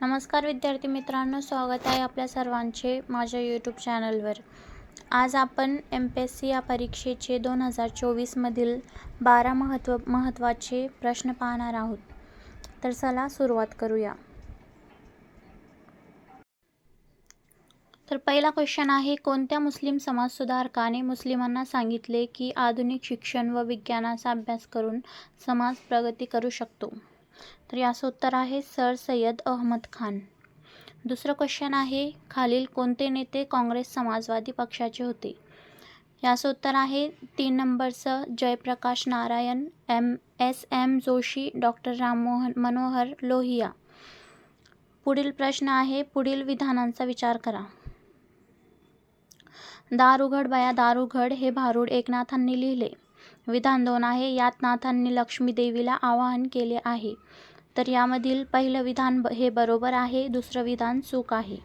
नमस्कार विद्यार्थी मित्रांनो स्वागत आहे आपल्या सर्वांचे माझ्या यूट्यूब चॅनलवर आज आपण एम पी एस सी या परीक्षेचे दोन हजार चोवीसमधील बारा महत्त्व महत्त्वाचे प्रश्न पाहणार आहोत. तर चला सुरुवात करूया. तर पहिला क्वेश्चन आहे कोणत्या मुस्लिम समाजसुधारकाने मुस्लिमांना सांगितले की आधुनिक शिक्षण व विज्ञानाचा अभ्यास करून समाज प्रगती करू शकतो? तर याचं उत्तर आहे सर सय्यद अहमद खान. दुसरं क्वेश्चन आहे खालील कोणते नेते काँग्रेस समाजवादी पक्षाचे होते? याचं उत्तर आहे तीन नंबरचं Jayprakash Narayan M S M Joshi doctor Rammohan Manohar Lohia. पुढील प्रश्न आहे पुढील विधानांचा विचार करा. दारुघड बाया बया हे भारूड एकनाथांनी लिहिले. विधान दोन आहे. यात नाथांनी लक्ष्मी देवीला आवाहन केले आहे. तर यामधील पहिलं विधान ब- हे बरोबर आहे. दुसरं विधान चूक आहे.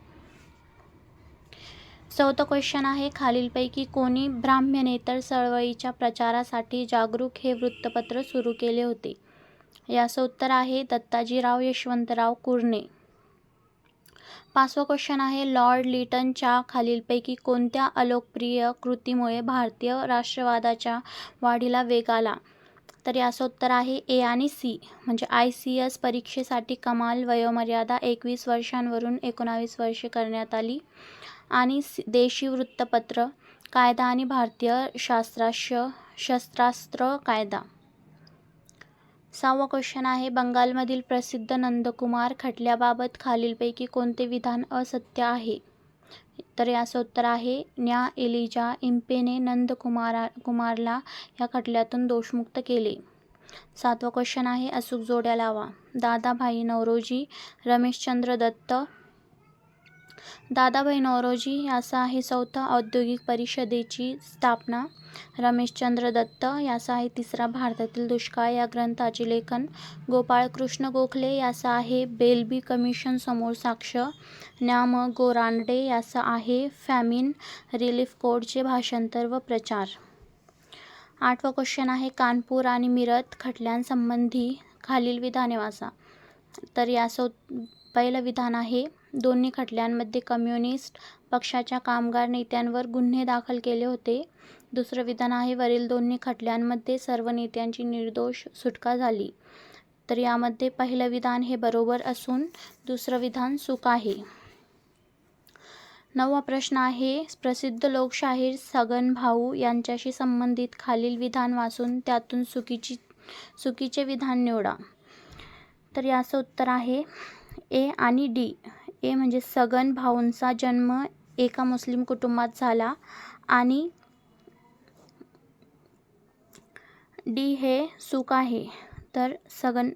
चौथं क्वेश्चन आहे. खालीलपैकी कोणी ब्राह्मणेतर चळवळीच्या प्रचारासाठी जागरूक हे वृत्तपत्र सुरू केले होते? याचं उत्तर आहे. दत्ताजीराव यशवंतराव कुरणे. पाचवा क्वेश्चन आहे लॉर्ड लिटनच्या खालीलपैकी कोणत्या अलोकप्रिय कृतीमुळे भारतीय राष्ट्रवादाच्या वाढीला वेग आला? तर याचं उत्तर आहे ए आणि सी. म्हणजे आय सी एस परीक्षेसाठी कमाल वयोमर्यादा एकवीस वर्षांवरून एकोणावीस वर्षे करण्यात आली. आणि देशी वृत्तपत्र कायदा आणि भारतीय शास्त्राश शस्त्रास्त्र कायदा. सहावा क्वेश्चन आहे बंगालमधील प्रसिद्ध नंदकुमार खटल्याबाबत खालीलपैकी कोणते विधान असत्य आहे? तर याचं उत्तर आहे न्या एलिजा इम्पेने नंदकुमारा कुमारला या खटल्यातून दोषमुक्त केले. सातवा क्वेश्चन आहे अचूक जोड्या लावा. दादाभाई नवरोजी रमेशचंद्र दत्त दादाभाई नौरोजी याचा आहे चौथा औद्योगिक परिषदेची स्थापना. रमेशचंद्र दत्त याचा आहे तिसरा भारतातील दुष्काळ या ग्रंथाचे लेखन. गोपाळकृष्ण गोखले याचा आहे बेल्बी कमिशन समोर साक्ष. न्याम गोरांडे याचा आहे फॅमिन रिलीफ कोडचे भाषांतर व प्रचार. आठवा क्वेश्चन आहे कानपूर आणि मिरत खटल्यांसंबंधी खालील विधाने वाचा. तर या सौ पहिलं विधान आहे. दोन्ही खटल्यांमध्ये कम्युनिस्ट पक्षाच्या कामगार नेत्यांवर गुन्हे दाखल केले होते. दुसरं विधान आहे. वरील दोन्ही खटल्यांमध्ये सर्व नेत्यांची निर्दोष सुटका झाली. तर यामध्ये पहिलं विधान हे बरोबर असून दुसरं विधान चूक आहे. नववा प्रश्न आहे. प्रसिद्ध लोकशाहीर सगन भाऊ यांच्याशी संबंधित खालील विधान वाचून त्यातून चुकीची चुकीचे विधान निवडा. तर याचं उत्तर आहे. ए आणि डी. ए म्हणजे सगन भाऊंचा जन्म एका मुस्लिम कुटुंबात झाला आणि डी हे सुख आहे. तर सगन